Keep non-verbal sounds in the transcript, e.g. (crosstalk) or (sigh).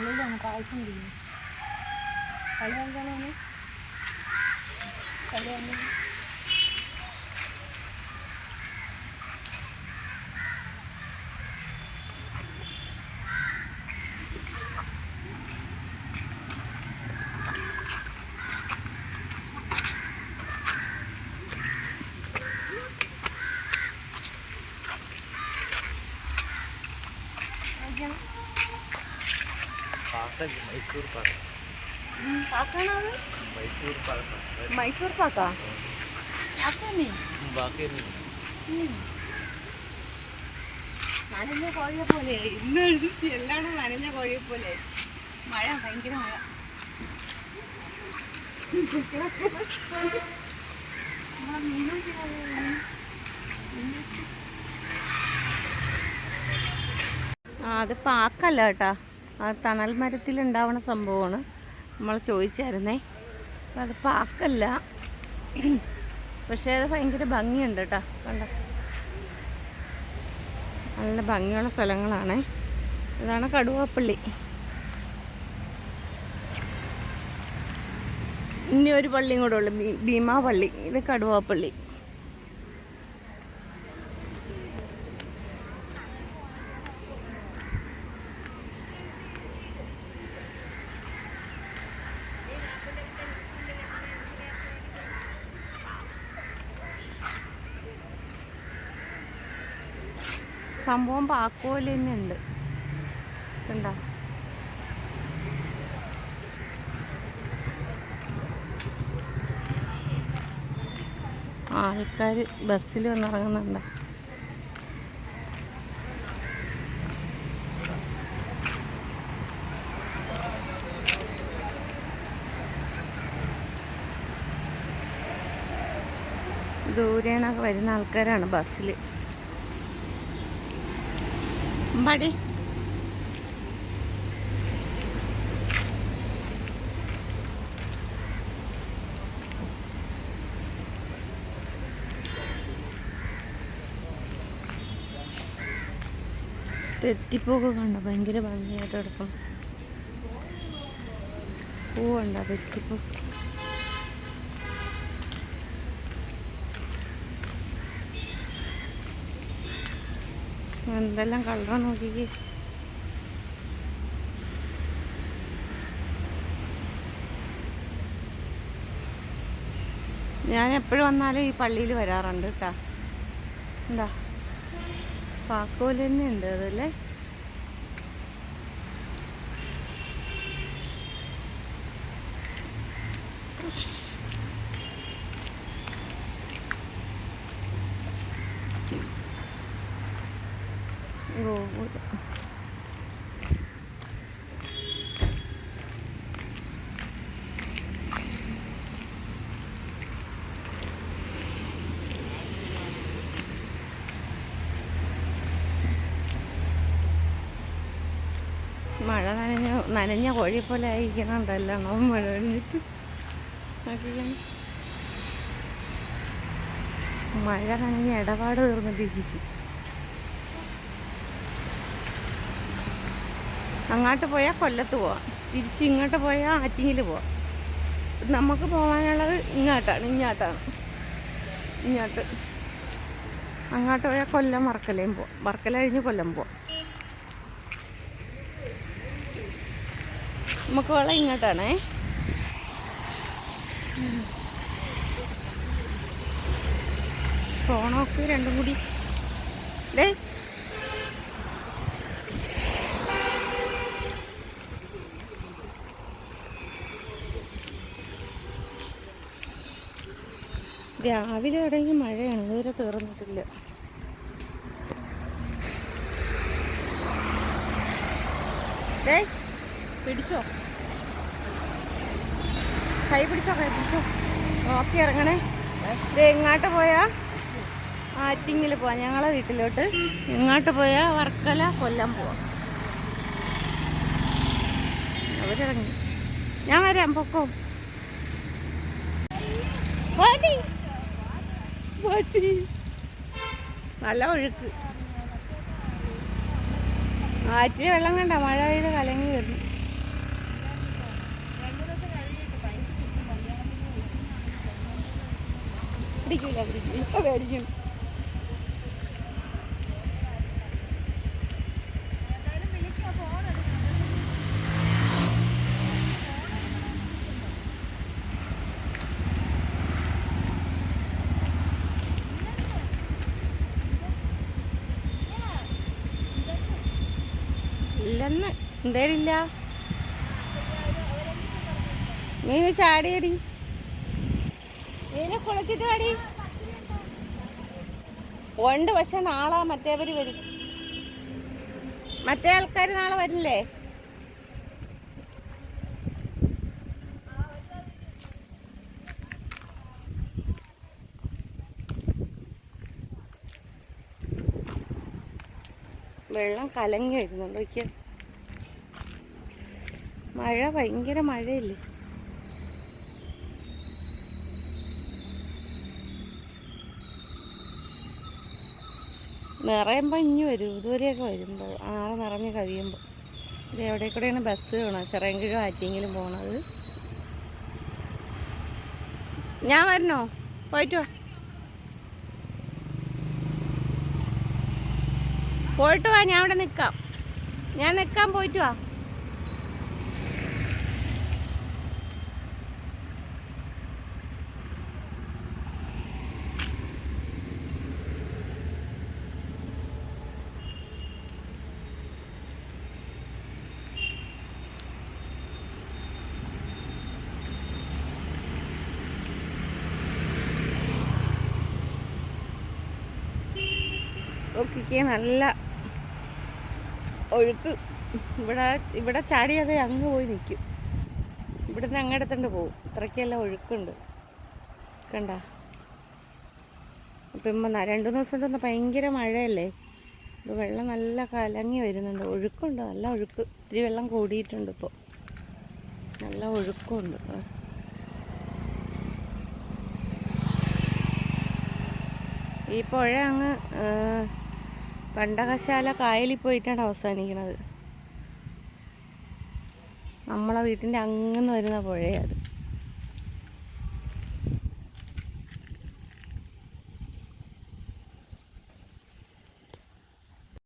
lấy đồng coi không đi phải lên cho nó đi phải lên đi Yeah. Mysore pak. Mysore പാക്കാ. പാക്കന്നെ. ബാക്കി നനഞ്ഞ കോഴിയെ പോലെ. ഇന്ന് എല്ലാവരും നനഞ്ഞ കോഴിയെ പോലെ. മഴ ഭയങ്കര മഴ. (laughs) മീനും അത് പാക്കല്ല കേട്ടാ. ആ തണൽ മരത്തിൽ ഉണ്ടാവണ സംഭവമാണ്. നമ്മൾ ചോദിച്ചായിരുന്നേ. അത് പാക്കല്ല പക്ഷേ അത് ഭയങ്കര ഭംഗിയുണ്ട് കേട്ടോ. കണ്ട? നല്ല ഭംഗിയുള്ള സ്ഥലങ്ങളാണേ. ഇതാണ് കടുവാപ്പള്ളി. ഇനി ഒരു പള്ളിയും കൂടെ ഉള്ളു. ഭീമാ പള്ളി ഇത് കടുവാപ്പള്ളി. സംഭവം പാക്കോൽ തന്നെ ഉണ്ട് കണ്ടോ? ആൾക്കാർ ബസ്സിൽ വന്നിറങ്ങുന്നുണ്ട്. ദൂരേന്നൊക്കെ വരുന്ന ആൾക്കാരാണ് ബസ്സിൽ മടി തെറ്റിപ്പൂക്ക് കണ്ട? ഭയങ്കര ഭംഗിയായിട്ട് കിടക്കും പൂവുണ്ടോ? തെറ്റിപ്പൂ എന്തെല്ലാം കളറാ നോക്കിക്കേ. ഞാൻ എപ്പോഴും വന്നാലും ഈ പള്ളിയിൽ വരാറുണ്ട് കേട്ടാ എന്താ? പാക്കോൽ തന്നെ ഉണ്ട് അതല്ലേ? ഗോപുരം മഴ നനഞ്ഞ നനഞ്ഞ കോഴി പോലെ ആയിരിക്കണുണ്ടല്ലോ മഴ നോക്കിക്കേ. മഴ നനഞ്ഞ ഇടപാട് തീർന്നിട്ടിരിക്കും അങ്ങോട്ട് പോയാൽ കൊല്ലത്ത് പോവാം. തിരിച്ച് ഇങ്ങോട്ട് പോയാൽ ആറ്റിങ്ങിൽ പോവാം. നമുക്ക് പോകാനുള്ളത് ഇങ്ങോട്ടാണ് ഇങ്ങോട്ടാണ്. ഇങ്ങോട്ട്. അങ്ങോട്ട് പോയാൽ കൊല്ലം വർക്കലയും പോവാം. വർക്കല കഴിഞ്ഞ് കൊല്ലം പോവാം. നമുക്ക് വെള്ളം ഇങ്ങോട്ടാണേ. ഫോണൊക്കെ രണ്ടും കൂടി. ഡേ രാവിലെ തുടങ്ങി മഴയാണ് ഇതുവരെ തീർന്നിട്ടില്ല. പിടിച്ചോ? കൈ പിടിച്ചോ കൈ പിടിച്ചോ? നോക്കി ഇറങ്ങണേ. എങ്ങാട്ട് പോയാ? ആറ്റിങ്ങിൽ പോവാം ഞങ്ങളെ വീട്ടിലോട്ട്. എങ്ങാട്ട് പോയാ? വർക്കല കൊല്ലം പോവാം. അവരിറങ്ങി. ഞാൻ വരാം പൊക്കോ. വാടി. പട്ടി നല്ല ഒഴുക്ക്. ആറ്റിലെ വെള്ളം കണ്ട മഴ പെയ്ത് കലങ്ങി വരുന്നു. പിടിക്കില്ല പിടിക്കില്ല പേടിക്കുന്നു ഇല്ലെന്ന് എന്തേലില്ല. നീ ചാടിയടി. നീനെ കുളിച്ചിട്ട് അടി ഉണ്ട് പക്ഷെ നാളെ മറ്റേവര് വരും. മറ്റേ ആൾക്കാർ നാളെ വരില്ലേ? വെള്ളം കലങ്ങി വരുന്നുണ്ടോ മഴ ഭയങ്കര മഴയല്ലേ? നിറയുമ്പോൾ ഇനി വരും. ഇതുവരെയൊക്കെ വരുമ്പോൾ ആറ് നിറഞ്ഞ് കഴിയുമ്പോൾ ഇത് എവിടെ കൂടെയാണ് ബസ് പോകണം ചിറയൻകിഴ ആറ്റിയെങ്കിലും പോണത്. ഞാൻ വരണോ? പോയിട്ട് പോയിട്ട് വാ ഞാൻ അവിടെ നിൽക്കാം ഞാൻ നിൽക്കാൻ പോയിട്ട് വാ. നോക്കിക്കേ നല്ല ഒഴുക്ക്. ഇവിടെ ഇവിടെ ചാടി അത് അങ്ങ് പോയി നിൽക്കും ഇവിടുന്ന് അങ്ങടത്തണ്ട് പോകും. ഇത്രയ്ക്കെല്ലാം ഒഴുക്കുണ്ട്. കണ്ട? ഇപ്പം രണ്ടു ദിവസം കൊണ്ടൊന്ന് ഭയങ്കര മഴയല്ലേ? ഇത് വെള്ളം നല്ല കലങ്ങി വരുന്നുണ്ട്. ഒഴുക്കുണ്ട്. നല്ല ഒഴുക്ക്. ഇത്തിരി വെള്ളം കൂടിയിട്ടുണ്ട് ഇപ്പോൾ നല്ല ഒഴുക്കുണ്ട്. ഈ പുഴ അങ്ങ് പണ്ടകശാല കായലിൽ പോയിട്ടാണ് അവസാനിക്കുന്നത്. നമ്മളെ വീട്ടിന്റെ അങ്ങന്ന് വരുന്ന പുഴയത്